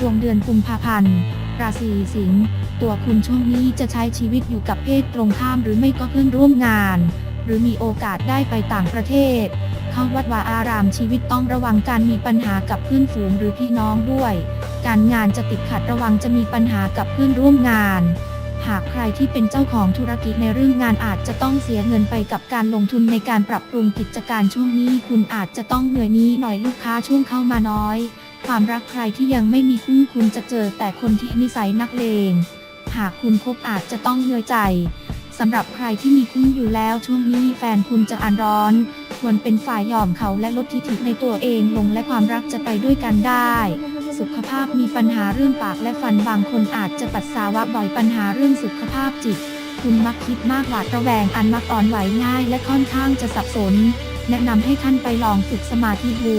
ดวงเดือนกุมภาพันธ์ ราศีสิงห์ ตัวคุณช่วงนี้จะใช้ชีวิตอยู่กับเพศตรงข้ามหรือไม่ก็เพื่อนร่วมงาน หรือมีโอกาสได้ไปต่างประเทศ เข้าวัดวาอารามชีวิตต้องระวังการมีปัญหากับเพื่อนฝูงหรือพี่น้องด้วย การงานจะติดขัดระวังจะมีปัญหากับเพื่อนร่วมงานหากใครที่เป็นเจ้าของธุรกิจในเรื่องงานอาจจะต้องเสียเงินไปกับการลงทุนในการปรับปรุงกิจการช่วงนี้ คุณอาจจะต้องเหนื่อยนี้หน่อยลูกค้าช่วงเข้ามาน้อย ความรักใครที่ยังไม่มีคู่คุณจะเจอแต่คนที่นิสัยนักเลง หากคุณคบอาจจะต้องเหนื่อยใจสำหรับใครที่มีคู่อยู่แล้วช่วงนี้แฟนคุณจะอ่านร้อน ควรเป็นฝ่ายยอมเขาและลดทิฐิในตัวเองลงและความรักจะไปด้วยกันได้ สุขภาพมีปัญหาเรื่องปากและฟันบางคนอาจจะปัสสาวะบ่อยปัญหาเรื่องสุขภาพจิต คุณมักคิดมากหวาดระแวงอันมักอ่อนไหวง่าย และค่อนข้างจะสับสน แนะนำให้ท่านไปลองฝึกสมาธิดู